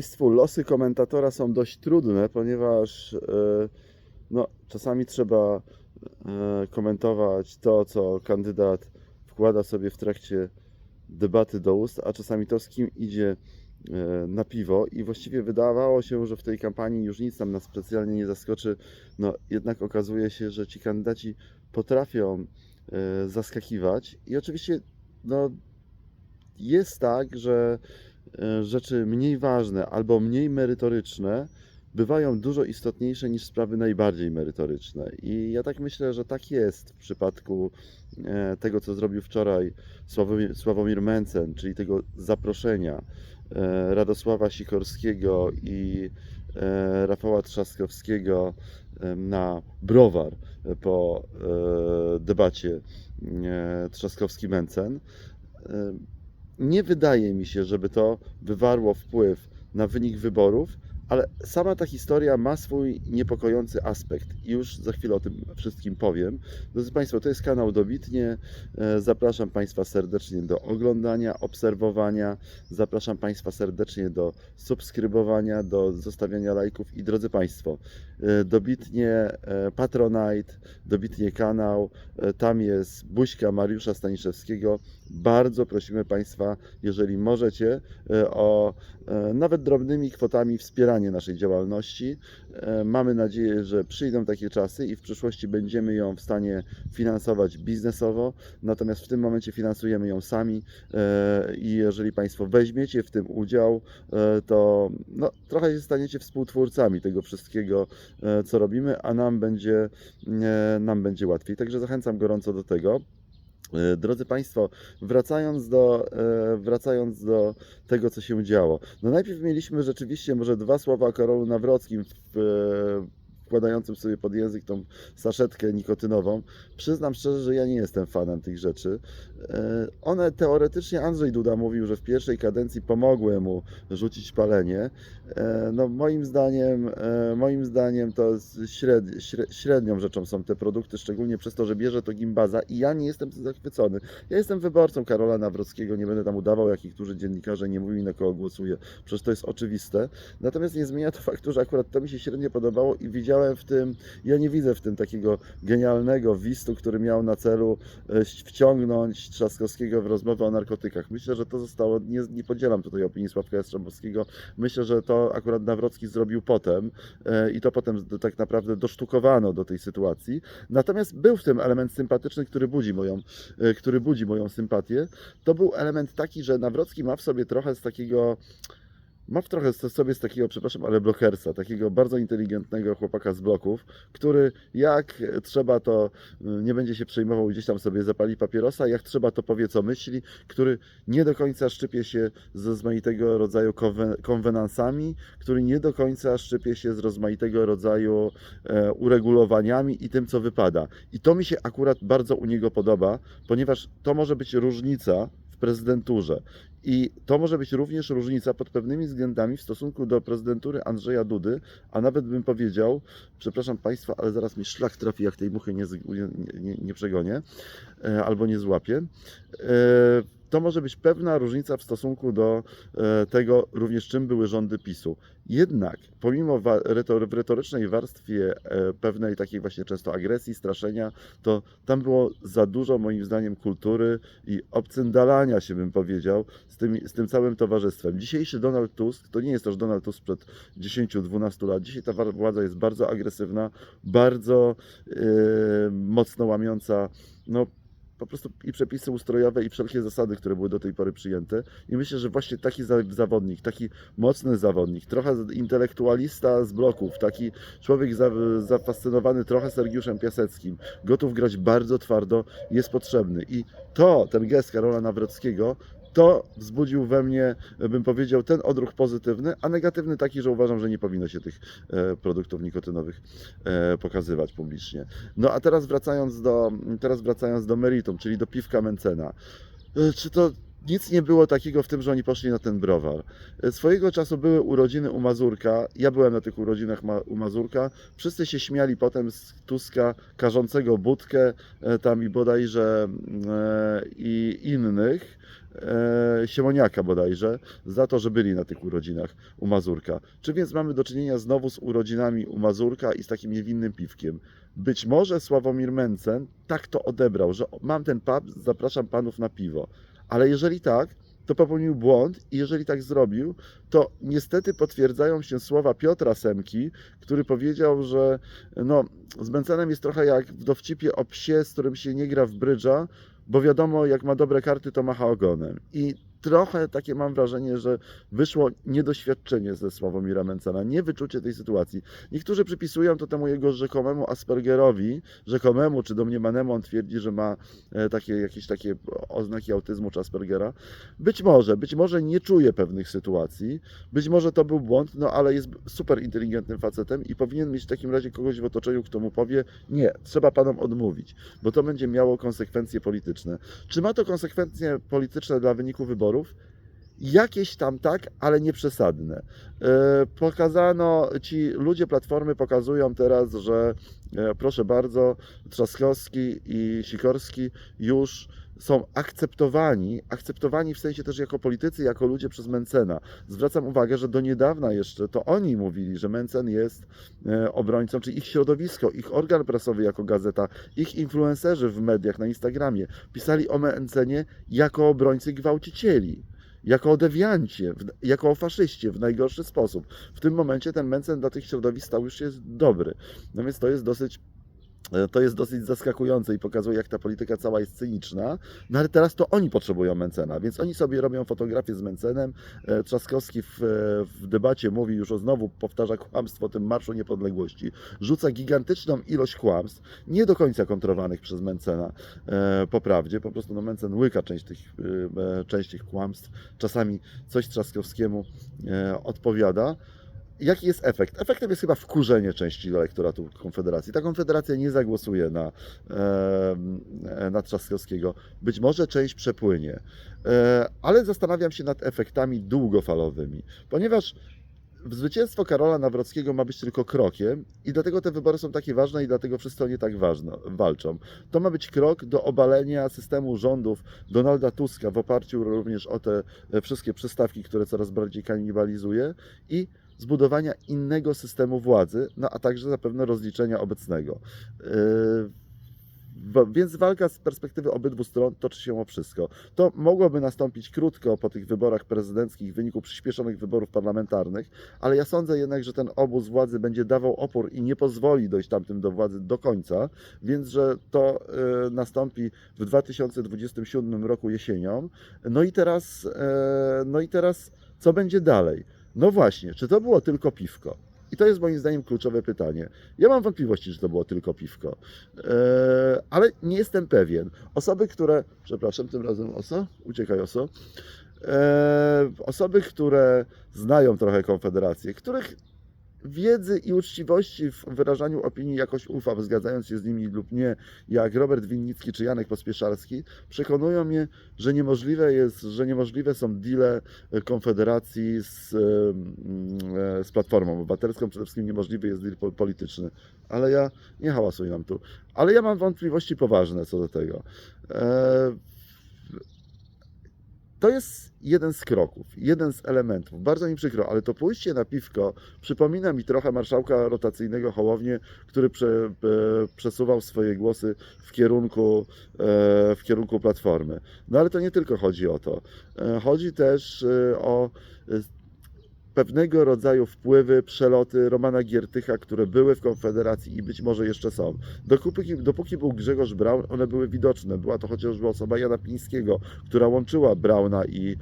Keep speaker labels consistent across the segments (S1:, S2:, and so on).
S1: Państwu. Losy komentatora są dość trudne, ponieważ e, no, czasami trzeba e, komentować to, co kandydat wkłada sobie w trakcie debaty do ust, a czasami to, z kim idzie e, na piwo. I właściwie wydawało się, że w tej kampanii już nic nam nas specjalnie nie zaskoczy. No, jednak okazuje się, że ci kandydaci potrafią zaskakiwać. I oczywiście no, jest tak, że rzeczy mniej ważne albo mniej merytoryczne bywają dużo istotniejsze niż sprawy najbardziej merytoryczne. I ja tak myślę, że tak jest w przypadku e, tego, co zrobił wczoraj Sławomir, Sławomir Mencen, czyli tego zaproszenia e, Radosława Sikorskiego i e, Rafała Trzaskowskiego e, na browar po e, debacie e, Trzaskowski-Mencen. Nie wydaje mi się, żeby to wywarło wpływ na wynik wyborów, ale sama ta historia ma swój niepokojący aspekt i już za chwilę o tym wszystkim powiem. Drodzy Państwo, to jest kanał Dobitnie. E, Zapraszam Państwa serdecznie do oglądania, obserwowania. Zapraszam Państwa serdecznie do subskrybowania, do zostawiania lajków i drodzy Państwo, e, Dobitnie e, Patronite, Dobitnie kanał, tam jest buźka Mariusza Staniszewskiego. Bardzo prosimy Państwa, jeżeli możecie, o nawet drobnymi kwotami wspieranie naszej działalności. E, Mamy nadzieję, że przyjdą takie czasy i w przyszłości będziemy ją w stanie finansować biznesowo, natomiast w tym momencie finansujemy ją sami e, i jeżeli Państwo weźmiecie w tym udział, e, to no, trochę się staniecie współtwórcami tego wszystkiego, co robimy, a nam będzie, nam będzie łatwiej. Także zachęcam gorąco do tego. E, Drodzy Państwo, wracając do, e, wracając do tego, co się działo. No najpierw mieliśmy rzeczywiście może dwa słowa o Karolu Nawrockim w, e, wkładającym sobie pod język tą saszetkę nikotynową. Przyznam szczerze, że ja nie jestem fanem tych rzeczy. E, One teoretycznie Andrzej Duda mówił, że w pierwszej kadencji pomogły mu rzucić palenie. E, No moim zdaniem, e, moim zdaniem to śred, śre- średnią rzeczą są te produkty, szczególnie przez to, że bierze to gimbaza i ja nie jestem zachwycony. Ja jestem wyborcą Karola Nawrockiego, nie będę tam udawał, jak niektórzy dziennikarze nie mówili na kogo głosuję, przecież to jest oczywiste. Natomiast nie zmienia to faktu, że akurat to mi się średnio podobało i widziałem w tym, ja nie widzę w tym takiego genialnego wistu, który miał na celu e, wciągnąć Trzaskowskiego w rozmowę o narkotykach. Myślę, że to zostało, nie, nie podzielam tutaj opinii Sławka Jastrzębowskiego, myślę, że to akurat Nawrocki zrobił potem e, i to potem tak naprawdę dosztukowano do tej sytuacji. Natomiast był w tym element sympatyczny, który budzi moją, e, który budzi moją sympatię. To był element taki, że Nawrocki ma w sobie trochę z takiego ma w trochę sobie z takiego, przepraszam, ale blokersa, takiego bardzo inteligentnego chłopaka z bloków, który jak trzeba to y, nie będzie się przejmował, gdzieś tam sobie zapali papierosa, jak trzeba to powie co myśli, który nie do końca szczypie się z rozmaitego rodzaju konwen- konwenansami, który nie do końca szczypie się z rozmaitego rodzaju e, uregulowaniami i tym, co wypada. I to mi się akurat bardzo u niego podoba, ponieważ to może być różnica prezydenturze. I to może być również różnica pod pewnymi względami w stosunku do prezydentury Andrzeja Dudy, a nawet bym powiedział, przepraszam Państwa, ale zaraz mi szlak trafi, jak tej muchy nie, nie, nie, przegonię e, albo nie złapię. To może być pewna różnica w stosunku do e, tego również czym były rządy PiSu. Jednak pomimo w retorycznej warstwie e, pewnej takiej właśnie często agresji, straszenia, to tam było za dużo moim zdaniem kultury i obcyndalania się bym powiedział z tym, z tym całym towarzystwem. Dzisiejszy Donald Tusk to nie jest też Donald Tusk sprzed 10-12 lat. Dzisiaj ta władza jest bardzo agresywna, bardzo e, mocno łamiąca no, po prostu i przepisy ustrojowe, i wszelkie zasady, które były do tej pory przyjęte. I myślę, że właśnie taki za- zawodnik, taki mocny zawodnik, trochę intelektualista z bloków, taki człowiek za, zafascynowany trochę Sergiuszem Piaseckim, gotów grać bardzo twardo, jest potrzebny. I to, ten gest Karola Nawrockiego, to wzbudził we mnie, bym powiedział, ten odruch pozytywny, a negatywny taki, że uważam, że nie powinno się tych e, produktów nikotynowych e, pokazywać publicznie. No a teraz wracając do, teraz wracając do meritum, czyli do piwka Mencena. E, Czy to nic nie było takiego w tym, że oni poszli na ten browar. Swojego czasu były urodziny u Mazurka, ja byłem na tych urodzinach u Mazurka, wszyscy się śmiali potem z Tuska karzącego Budkę, tam i bodajże e, i innych, e, Siemoniaka bodajże, za to, że byli na tych urodzinach u Mazurka. Czy więc mamy do czynienia znowu z urodzinami u Mazurka i z takim niewinnym piwkiem? Być może Sławomir Mencen tak to odebrał, że mam ten pub, zapraszam panów na piwo. Ale jeżeli tak, to popełnił błąd i jeżeli tak zrobił, to niestety potwierdzają się słowa Piotra Semki, który powiedział, że no, z Mencenem jest trochę jak w dowcipie o psie, z którym się nie gra w brydża, bo wiadomo, jak ma dobre karty, to macha ogonem. I trochę takie mam wrażenie, że wyszło niedoświadczenie ze Sławomira Mencena, niewyczucie tej sytuacji. Niektórzy przypisują to temu jego rzekomemu Aspergerowi, rzekomemu czy domniemanemu, on twierdzi, że ma e, takie, jakieś takie oznaki autyzmu czy Aspergera. Być może, być może nie czuje pewnych sytuacji, być może to był błąd, no ale jest super inteligentnym facetem i powinien mieć w takim razie kogoś w otoczeniu, kto mu powie, nie, trzeba panom odmówić, bo to będzie miało konsekwencje polityczne. Czy ma to konsekwencje polityczne dla wyniku wyborów? Jakieś tam tak, ale nie przesadne. E, Pokazano, ci ludzie Platformy pokazują teraz, że e, proszę bardzo, Trzaskowski i Sikorski już są akceptowani, akceptowani w sensie też jako politycy, jako ludzie przez Mencena. Zwracam uwagę, że do niedawna jeszcze to oni mówili, że Mencen jest e, obrońcą, czy ich środowisko, ich organ prasowy jako gazeta, ich influencerzy w mediach, na Instagramie pisali o Mencenie jako obrońcy gwałcicieli jako o dewiancie, jako o faszyście w najgorszy sposób. W tym momencie ten Mencen dla tych środowisk stał już jest dobry. No więc to jest dosyć to jest dosyć zaskakujące i pokazuje, jak ta polityka cała jest cyniczna. No ale teraz to oni potrzebują Mencena, więc oni sobie robią fotografię z Mencenem. E, Trzaskowski w, e, w debacie mówi już o znowu, powtarza kłamstwo o tym Marszu Niepodległości. Rzuca gigantyczną ilość kłamstw, nie do końca kontrowanych przez Mencena e, po prawdzie. Po prostu no, Mencen łyka część tych, e, część tych kłamstw. Czasami coś Trzaskowskiemu e, odpowiada. Jaki jest efekt? Efektem jest chyba wkurzenie części elektoratu Konfederacji. Ta Konfederacja nie zagłosuje na, na Trzaskowskiego. Być może część przepłynie, e, ale zastanawiam się nad efektami długofalowymi, ponieważ zwycięstwo Karola Nawrockiego ma być tylko krokiem i dlatego te wybory są takie ważne i dlatego wszyscy o nie tak ważno, walczą. To ma być krok do obalenia systemu rządów Donalda Tuska w oparciu również o te e, wszystkie przystawki, które coraz bardziej kanibalizuje i zbudowania innego systemu władzy, no a także zapewne rozliczenia obecnego. Yy, Więc walka z perspektywy obydwu stron toczy się o wszystko. To mogłoby nastąpić krótko po tych wyborach prezydenckich w wyniku przyspieszonych wyborów parlamentarnych, ale ja sądzę jednak, że ten obóz władzy będzie dawał opór i nie pozwoli dojść tamtym do władzy do końca, więc że to e, nastąpi w 2027 roku jesienią. No i teraz, e, no i teraz co będzie dalej? No właśnie, czy to było tylko piwko? I to jest moim zdaniem kluczowe pytanie. Ja mam wątpliwości, czy to było tylko piwko, e, ale nie jestem pewien. Osoby, które, przepraszam, tym razem oso, uciekaj oso, e, osoby, które znają trochę Konfederację, których wiedzy i uczciwości w wyrażaniu opinii jakoś ufam, zgadzając się z nimi lub nie, jak Robert Winnicki czy Janek Pospieszalski, przekonują mnie, że niemożliwe jest, że niemożliwe są deale Konfederacji z, e, z Platformą Obywatelską, przede wszystkim niemożliwy jest deal po- polityczny. Ale ja, nie hałasuj nam tu, ale ja mam wątpliwości poważne co do tego. E, to jest jeden z kroków, jeden z elementów. Bardzo mi przykro, ale to pójście na piwko przypomina mi trochę marszałka rotacyjnego Hołownię, który prze, e, przesuwał swoje głosy w kierunku, e, w kierunku Platformy. No ale to nie tylko chodzi o to. E, Chodzi też e, o e, pewnego rodzaju wpływy, przeloty Romana Giertycha, które były w Konfederacji i być może jeszcze są. Dopóki, dopóki był Grzegorz Braun, one były widoczne. Była to chociażby osoba Jana Pińskiego, która łączyła Brauna i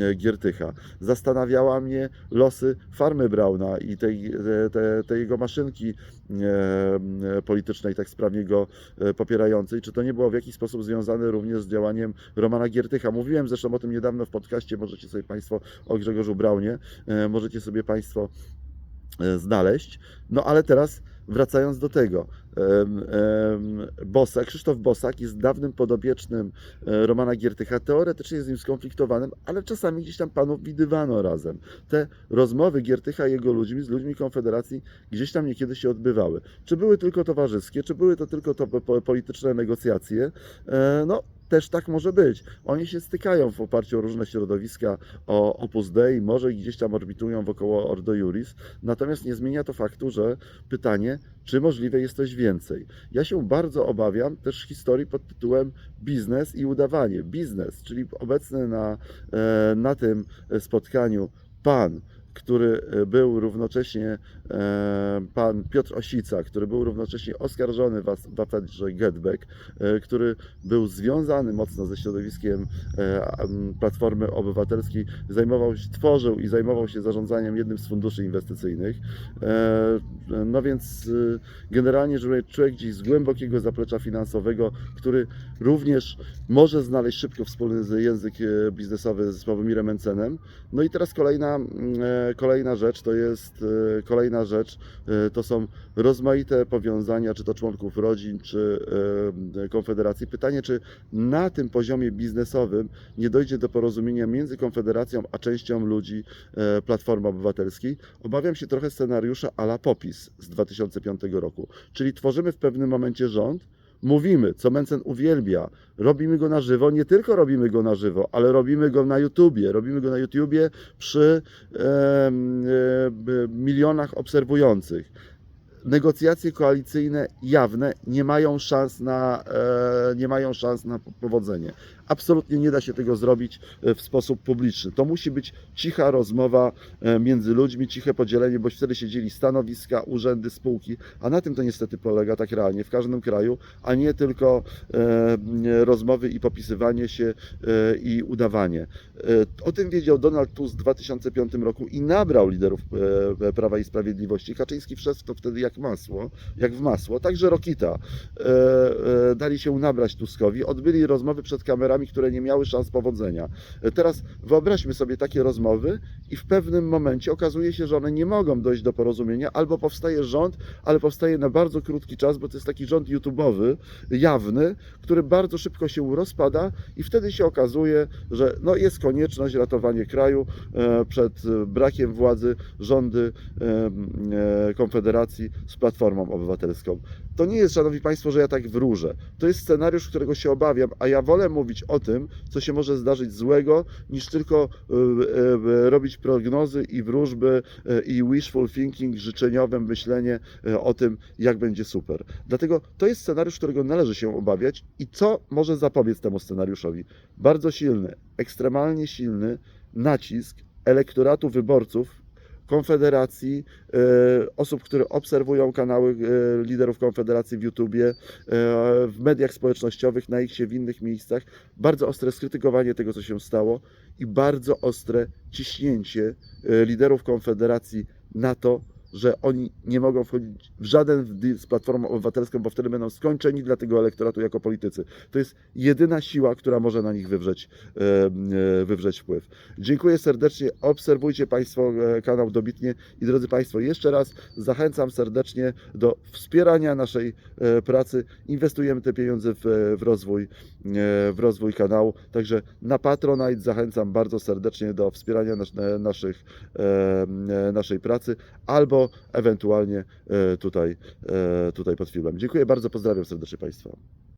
S1: e, Giertycha. Zastanawiała mnie losy farmy Brauna i tej, te, te, tej jego maszynki e, politycznej, tak sprawnie go e, popierającej. Czy to nie było w jakiś sposób związane również z działaniem Romana Giertycha? Mówiłem zresztą o tym niedawno w podcaście, możecie sobie Państwo o Grzegorzu Braunie, e, możecie sobie Państwo e, znaleźć. No ale teraz wracając do tego, Bosak, Krzysztof Bosak jest dawnym podobiecznym e, Romana Giertycha, teoretycznie jest z nim skonfliktowanym, ale czasami gdzieś tam panów widywano razem. Te rozmowy Giertycha i jego ludźmi, z ludźmi Konfederacji, gdzieś tam niekiedy się odbywały. Czy były tylko towarzyskie, czy były to tylko to po- po- polityczne negocjacje? E, No, też tak może być. Oni się stykają w oparciu o różne środowiska, o Opus Dei, może gdzieś tam orbitują wokoło Ordo Juris, natomiast nie zmienia to faktu, że pytanie, czy możliwe jest coś więcej. Ja się bardzo obawiam też historii pod tytułem biznes i udawanie. Biznes, czyli obecny na, e, na tym spotkaniu pan, który e, był równocześnie e, pan Piotr Osica, który był równocześnie oskarżony w af- w aferze Getback, który był związany mocno ze środowiskiem e, Platformy Obywatelskiej, zajmował się, tworzył i zajmował się zarządzaniem jednym z funduszy inwestycyjnych. No więc generalnie człowiek człowiek gdzieś z głębokiego zaplecza finansowego, który również może znaleźć szybko wspólny język biznesowy z Sławomirem Mencenem. No i teraz kolejna, kolejna rzecz to jest e, kolejna rzecz e, to są rozmaite powiązania, czy to członków rodzin, czy e, Konfederacji. Pytanie, czy na tym poziomie biznesowym nie dojdzie do porozumienia między Konfederacją a częścią ludzi Platformy Obywatelskiej. Obawiam się trochę scenariusza ala Popis z 2005 roku. Czyli tworzymy w pewnym momencie rząd, mówimy, co Mencen uwielbia, robimy go na żywo, nie tylko robimy go na żywo, ale robimy go na YouTubie, robimy go na YouTubie przy em, e, milionach obserwujących. Negocjacje koalicyjne jawne nie mają szans na, e, nie mają szans na powodzenie. Absolutnie nie da się tego zrobić e, w sposób publiczny. To musi być cicha rozmowa e, między ludźmi, ciche podzielenie, bo wtedy się dzieli stanowiska, urzędy, spółki, a na tym to niestety polega tak realnie w każdym kraju, a nie tylko e, rozmowy i popisywanie się i udawanie. O tym wiedział Donald Tusk w 2005 roku i nabrał liderów Prawa i Sprawiedliwości. Kaczyński wszedł to wtedy jak masło, jak w masło. Także Rokita dali się nabrać Tuskowi, odbyli rozmowy przed kamerami, które nie miały szans powodzenia. E, Teraz wyobraźmy sobie takie rozmowy i w pewnym momencie okazuje się, że one nie mogą dojść do porozumienia, albo powstaje rząd, ale powstaje na bardzo krótki czas, bo to jest taki rząd YouTube'owy, jawny, który bardzo szybko się rozpada i wtedy się okazuje, że no jest konieczność ratowania kraju e, przed e, brakiem władzy rządy Konfederacji z Platformą Obywatelską. To nie jest, Szanowni Państwo, że ja tak wróżę. To jest scenariusz, którego się obawiam, a ja wolę mówić o tym, co się może zdarzyć złego, niż tylko e, e, robić prognozy i wróżby e, i wishful thinking, życzeniowe myślenie e, o tym, jak będzie super. Dlatego to jest scenariusz, którego należy się obawiać i co może zapobiec temu scenariuszowi? Bardzo silny, ekstremalnie silny nacisk elektoratu wyborców Konfederacji, e, osób, które obserwują kanały e, liderów Konfederacji w YouTubie, e, w mediach społecznościowych, na ich się w innych miejscach. Bardzo ostre skrytykowanie tego, co się stało i bardzo ostre ciśnięcie liderów Konfederacji na to, że oni nie mogą wchodzić w żaden deal z Platformą Obywatelską, bo wtedy będą skończeni dla tego elektoratu jako politycy. To jest jedyna siła, która może na nich wywrzeć, e, e, wywrzeć wpływ. Dziękuję serdecznie. Obserwujcie Państwo e, kanał dobitnie i drodzy Państwo, jeszcze raz zachęcam serdecznie do wspierania naszej pracy. Inwestujemy te pieniądze w, w, rozwój, w rozwój kanału. Także na Patronite zachęcam bardzo serdecznie do wspierania nas, naszych, naszej pracy albo ewentualnie e, tutaj, e, tutaj pod filmem. Dziękuję bardzo, pozdrawiam serdecznie Państwa.